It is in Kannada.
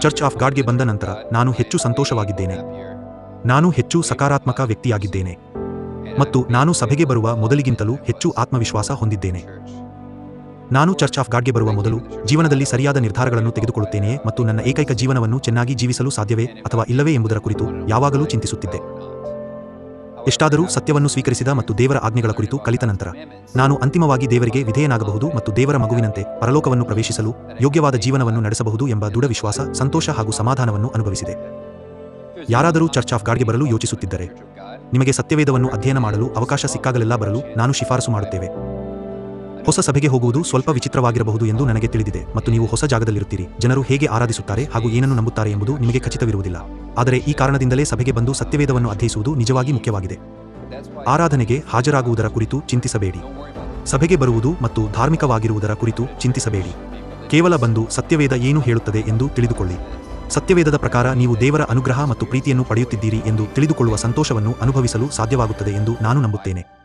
ಚರ್ಚ್ ಆಫ್ ಗಾಡ್ಗೆ ಬಂದ ನಂತರ ನಾನು ಹೆಚ್ಚು ಸಂತೋಷವಾಗಿದ್ದೇನೆ. ನಾನು ಹೆಚ್ಚು ಸಕಾರಾತ್ಮಕ ವ್ಯಕ್ತಿಯಾಗಿದ್ದೇನೆ. ಮತ್ತು ನಾನು ಸಭೆಗೆ ಬರುವ ಮೊದಲಿಗಿಂತಲೂ ಹೆಚ್ಚು ಆತ್ಮವಿಶ್ವಾಸ ಹೊಂದಿದ್ದೇನೆ. ನಾನು ಚರ್ಚ್ ಆಫ್ ಗಾಡ್ಗೆ ಬರುವ ಮೊದಲು ಜೀವನದಲ್ಲಿ ಸರಿಯಾದ ನಿರ್ಧಾರಗಳನ್ನು ತೆಗೆದುಕೊಳ್ಳುತ್ತೇನೆಯೇ ಮತ್ತು ನನ್ನ ಏಕೈಕ ಜೀವನವನ್ನು ಚೆನ್ನಾಗಿ ಜೀವಿಸಲು ಸಾಧ್ಯವೇ ಅಥವಾ ಇಲ್ಲವೇ ಎಂಬುದರ ಕುರಿತು ಯಾವಾಗಲೂ ಚಿಂತಿಸುತ್ತಿದ್ದೆ. ಎಷ್ಟಾದರೂ ಸತ್ಯವನ್ನು ಸ್ವೀಕರಿಸಿದ ಮತ್ತು ದೇವರ ಆಜ್ಞೆಗಳ ಕುರಿತು ಕಲಿತ ನಂತರ, ನಾನು ಅಂತಿಮವಾಗಿ ದೇವರಿಗೆ ವಿಧೇಯನಾಗಬಹುದು ಮತ್ತು ದೇವರ ಮಗುವಿನಂತೆ ಪರಲೋಕವನ್ನು ಪ್ರವೇಶಿಸಲು ಯೋಗ್ಯವಾದ ಜೀವನವನ್ನು ನಡೆಸಬಹುದು ಎಂಬ ದೃಢ ವಿಶ್ವಾಸ, ಸಂತೋಷ ಹಾಗೂ ಸಮಾಧಾನವನ್ನು ಅನುಭವಿಸಿದೆ. ಯಾರಾದರೂ ಚರ್ಚ್ ಆಫ್ ಗಾಡ್ಗೆ ಬರಲು ಯೋಚಿಸುತ್ತಿದ್ದರೆ, ನಿಮಗೆ ಸತ್ಯವೇದವನ್ನು ಅಧ್ಯಯನ ಮಾಡಲು ಅವಕಾಶ ಸಿಕ್ಕಾಗಲೆಲ್ಲ ಬರಲು ನಾನು ಶಿಫಾರಸು ಮಾಡುತ್ತೇವೆ. ಹೊಸ ಸಭೆಗೆ ಹೋಗುವುದು ಸ್ವಲ್ಪ ವಿಚಿತ್ರವಾಗಿರಬಹುದು ಎಂದು ನನಗೆ ತಿಳಿದಿದೆ ಮತ್ತು ನೀವು ಹೊಸ ಜಾಗದಲ್ಲಿರುತ್ತೀರಿ. ಜನರು ಹೇಗೆ ಆರಾಧಿಸುತ್ತಾರೆ ಹಾಗೂ ಏನನ್ನು ನಂಬುತ್ತಾರೆ ಎಂಬುದು ನಿಮಗೆ ಖಚಿತವಿರುವುದಿಲ್ಲ. ಆದರೆ ಈ ಕಾರಣದಿಂದಲೇ ಸಭೆಗೆ ಬಂದು ಸತ್ಯವೇದವನ್ನು ಅಧ್ಯಯಿಸುವುದು ನಿಜವಾಗಿ ಮುಖ್ಯವಾಗಿದೆ. ಆರಾಧನೆಗೆ ಹಾಜರಾಗುವುದರ ಕುರಿತು ಚಿಂತಿಸಬೇಡಿ. ಸಭೆಗೆ ಬರುವುದು ಮತ್ತು ಧಾರ್ಮಿಕವಾಗಿರುವುದರ ಕುರಿತು ಚಿಂತಿಸಬೇಡಿ. ಕೇವಲ ಬಂದು ಸತ್ಯವೇದ ಏನು ಹೇಳುತ್ತದೆ ಎಂದು ತಿಳಿದುಕೊಳ್ಳಿ. ಸತ್ಯವೇದದ ಪ್ರಕಾರ ನೀವು ದೇವರ ಅನುಗ್ರಹ ಮತ್ತು ಪ್ರೀತಿಯನ್ನು ಪಡೆಯುತ್ತಿದ್ದೀರಿ ಎಂದು ತಿಳಿದುಕೊಳ್ಳುವ ಸಂತೋಷವನ್ನು ಅನುಭವಿಸಲು ಸಾಧ್ಯವಾಗುತ್ತದೆ ಎಂದು ನಾನು ನಂಬುತ್ತೇನೆ.